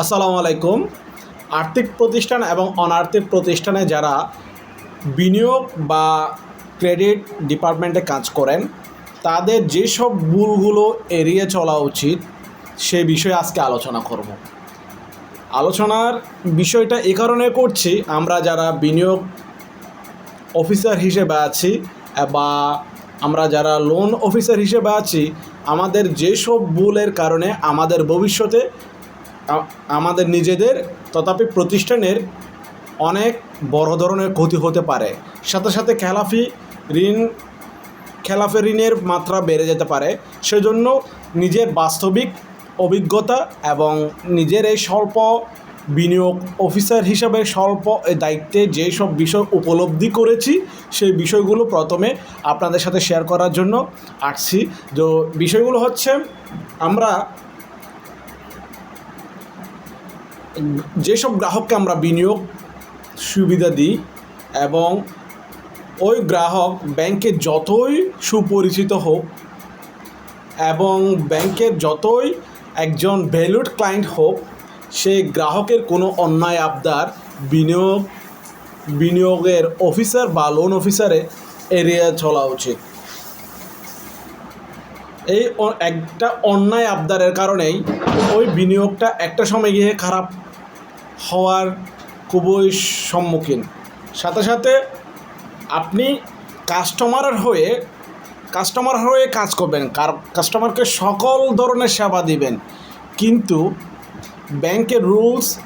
আসসালামু আলাইকুম। আর্থিক প্রতিষ্ঠান এবং অনার্থিক প্রতিষ্ঠানে যারা বিনিয়োগ বা ক্রেডিট ডিপার্টমেন্টে কাজ করেন, তাদের যেসব ভুলগুলো এড়িয়ে চলা উচিত, সে বিষয়ে আজকে আলোচনা করব। আলোচনার বিষয়টা এ কারণে করছি, আমরা যারা বিনিয়োগ অফিসার হিসেবে আছি বা আমরা যারা লোন অফিসার হিসেবে আছি, আমাদের যেসব ভুলের কারণে আমাদের ভবিষ্যতে আমাদের নিজেদের তথাপি প্রতিষ্ঠানের অনেক বড় ধরনের ক্ষতি হতে পারে। সাথে সাথে খেলাফি ঋণ, খেলাফি ঋণের মাত্রা বেড়ে যেতে পারে। সেজন্য নিজের বাস্তবিক অভিজ্ঞতা এবং নিজের এই স্বল্প বিনিয়োগ অফিসার হিসাবে স্বল্প দায়িত্বে দায়িত্বে যেসব বিষয় উপলব্ধি করেছি, সেই বিষয়গুলো প্রথমে আপনাদের সাথে শেয়ার করার জন্য আসছি। তো বিষয়গুলো হচ্ছে, আমরা যেসব গ্রাহককে আমরা বিনিয়োগ সুবিধা দিই এবং ওই গ্রাহক ব্যাংকে যতই সুপরিচিত হোক এবং ব্যাংকের যতই একজন ভ্যালুড ক্লায়েন্ট হোক সেই গ্রাহকের কোনো অন্যায় আবদার বিনিয়োগ, বিনিয়োগের অফিসার বা লোন অফিসারে এড়িয়ে চলা উচিত। এই একটা অন্যায় আবদারের কারণেই ওই বিনিয়োগটা একটা সময় গিয়ে খারাপ হওয়ার খুবই সম্মুখীন। সাথে সাথে আপনি কাস্টমারের হয়ে, কাস্টমার হয়ে কাজ করবেন, কার, কাস্টমারকে সকল ধরনের সেবা দিবেন। কিন্তু ব্যাংকের রুলস,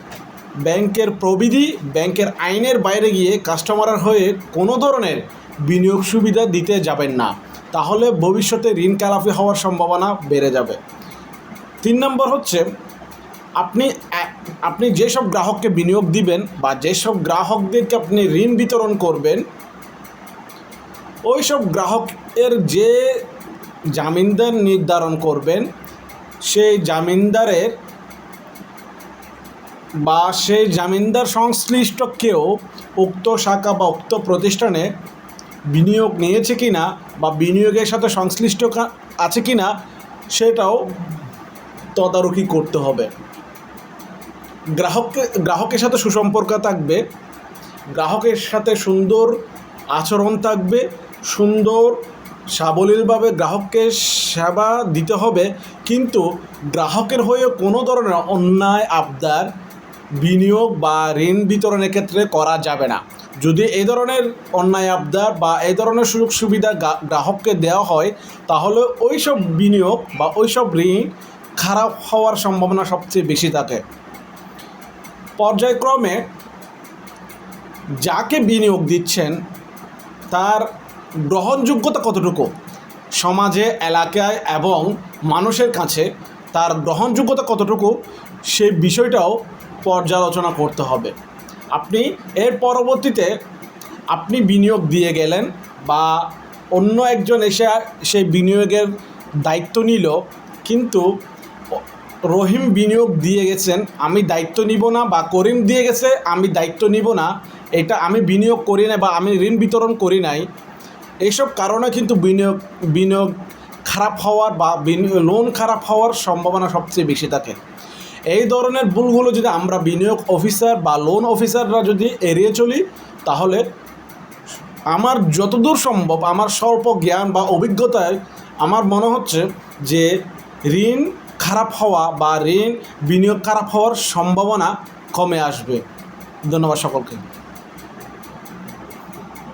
ব্যাংকের প্রবিধি, ব্যাংকের আইনের বাইরে গিয়ে কাস্টমারের হয়ে কোনো ধরনের বিনিয়োগ সুবিধা দিতে যাবেন না। তাহলে ভবিষ্যতে ঋণ খেলাফি হওয়ার সম্ভাবনা বেড়ে যাবে। তিন নম্বর হচ্ছে, আপনি আপনি যেসব গ্রাহককে বিনিয়োগ দিবেন বা যেসব গ্রাহকদেরকে আপনি ঋণ বিতরণ করবেন ওই সব গ্রাহকের যে জামিনদার নির্ধারণ করবেন, সেই জামিনদারের বা সেই জামিনদার সংশ্লিষ্ট কেউ উক্ত শাখা বা উক্ত প্রতিষ্ঠানে বিনিয়োগ নিয়েছে কি না বা বিনিয়োগের সাথে সংশ্লিষ্ট আছে কি না, সেটাও তদারকি করতে হবে। গ্রাহককে, গ্রাহকের সাথে সুসম্পর্ক থাকবে, গ্রাহকের সাথে সুন্দর আচরণ থাকবে, সুন্দর, সাবলীলভাবে গ্রাহককে সেবা দিতে হবে, কিন্তু গ্রাহকের হয়ে কোনো ধরনের অন্যায়, আবদার বিনিয়োগ বা ঋণ বিতরণের ক্ষেত্রে করা যাবে না। যদি এই ধরনের অন্যায় আবদার বা এই ধরনের সুযোগ সুবিধা গ্রাহককে দেওয়া হয়, তাহলে ওই সব বিনিয়োগ বা ওই সব ঋণ খারাপ হওয়ার সম্ভাবনা সবচেয়ে বেশি থাকে। পর্যায়ক্রমে যাকে বিনিয়োগ দিচ্ছেন, তার গ্রহণযোগ্যতা কতটুকু? সমাজে, এলাকায় এবং মানুষের কাছে তার গ্রহণযোগ্যতা কতটুকু? সেই বিষয়টাও পর্যালোচনা করতে হবে। আপনি এর পরবর্তীতে আপনি বিনিয়োগ দিয়ে গেলেন বা অন্য একজন এসে সেই বিনিয়োগের দায়িত্ব নিল, কিন্তু রহিম বিনিয়োগ দিয়ে গেছেন, আমি দায়িত্ব নিব না বা করিম দিয়ে গেছে, আমি দায়িত্ব নিব না, এটা আমি বিনিয়োগ করি না বা আমি ঋণ বিতরণ করি নাই এইসব কারণে কিন্তু বিনিয়োগ বিনিয়োগ খারাপ হওয়ার বা লোন খারাপ হওয়ার সম্ভাবনা সবচেয়ে বেশি থাকে। এই ধরনের ভুলগুলো যদি আমরা বিনিয়োগ অফিসার বা লোন অফিসাররা যদি এড়িয়ে চলি, তাহলে আমার যতদূর সম্ভব, আমার স্বল্প জ্ঞান বা অভিজ্ঞতায় আমার মনে হচ্ছে যে ঋণ খারাপ হওয়া বা ঋণ বিনিয়োগ খারাপ হওয়ার সম্ভাবনা কমে আসবে। ধন্যবাদ সকলকে।